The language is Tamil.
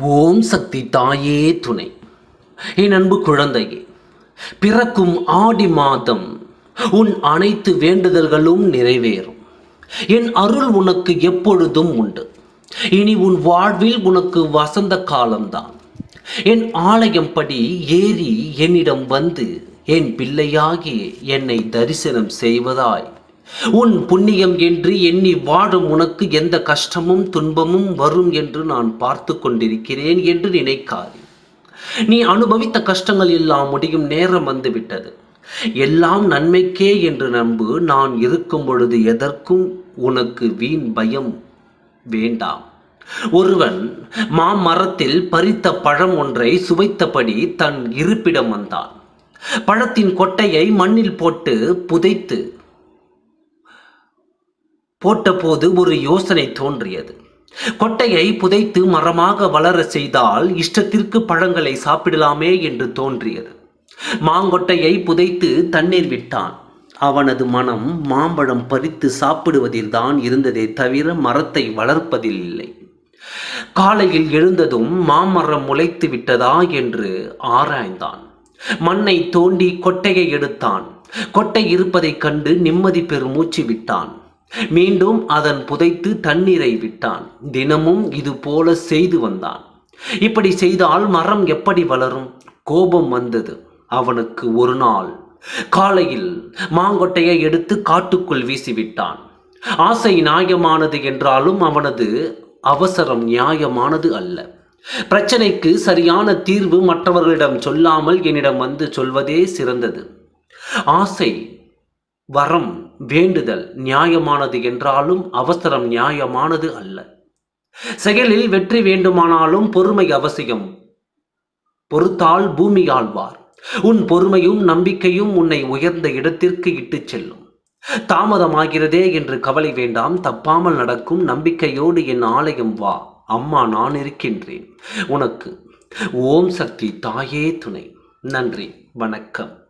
ஓம் சக்தி தாயே துணை. என் அன்பு குழந்தையே பிறக்கும் ஆடி மாதம் உன் அனைத்து வேண்டுதல்களும் நிறைவேறும். என் அருள் உனக்கு எப்பொழுதும் உண்டு. இனி உன் வாழ்வில் உனக்கு வசந்த காலம்தான். என் ஆலயம் படி ஏறி என்னிடம் வந்து என் பிள்ளையாகி என்னை தரிசனம் செய்வதாய் உன் புண்ணியம் என்று எண்ணி வாழும் உனக்கு எந்த கஷ்டமும் துன்பமும் வரும் என்று நான் பார்த்து கொண்டிருக்கிறேன் என்று நினைக்காதே. நீ அனுபவித்த கஷ்டங்கள் எல்லாம் முடியும் நேரம் வந்துவிட்டது. எல்லாம் நன்மைக்கே என்று நம்பு நான் இருக்கும் பொழுது எதற்கும் உனக்கு வீண் பயம் வேண்டாம். ஒருவன் மாமரத்தில் பறித்த பழம் ஒன்றை சுவைத்தபடி தன் இருப்பிடம் வந்தான். பழத்தின் கொட்டையை மண்ணில் போட்டு புதைத்து போட்டபோது ஒரு யோசனை தோன்றியது. கொட்டையை புதைத்து மரமாக வளர செய்தால் இஷ்டத்திற்கு பழங்களை சாப்பிடலாமே என்று தோன்றியது. மாங்கொட்டையை புதைத்து தண்ணீர் விட்டான். அவனது மனம் மாம்பழம் பறித்து சாப்பிடுவதில்தான் இருந்ததே தவிர மரத்தை வளர்ப்பதில் இல்லை. காலையில் எழுந்ததும் மாமரம் முளைத்து விட்டதா என்று ஆராய்ந்தான். மண்ணை தோண்டி கொட்டையை எடுத்தான். கொட்டை இருப்பதைக் கண்டு நிம்மதி பெருமூச்சு விட்டான். மீண்டும் அதன் புதைத்து தண்ணீரை விட்டான். தினமும் இது போல செய்து வந்தான். இப்படி செய்தால் மரம் எப்படி வளரும்? கோபம் வந்தது. அவனுக்கு ஒரு நாள் காலையில் மாங்கொட்டையை எடுத்து காட்டுக்குள் வீசிவிட்டான். ஆசை நியாயமானது என்றாலும் அவனது அவசரம் நியாயமானது அல்ல. பிரச்சனைக்கு சரியான தீர்வு மற்றவர்களிடம் சொல்லாமல் என்னிடம் வந்து சொல்வதே சிறந்தது. ஆசை வரம் வேண்டுதல் நியாயமானது என்றாலும் அவசரம் நியாயமானது அல்ல. செயலில் வெற்றி வேண்டுமானாலும் பொறுமை அவசியம். பொறுத்தால் பூமி ஆழ்வார். உன் பொறுமையும் நம்பிக்கையும் உன்னை உயர்ந்த இடத்திற்கு இட்டுச் செல்லும். தாமதமாகிறதே என்று கவலை வேண்டாம் தப்பாமல் நடக்கும் நம்பிக்கையோடு என் ஆலயம் வா. அம்மா நான் இருக்கின்றேன். உனக்கு ஓம் சக்தி தாயே துணை. நன்றி வணக்கம்.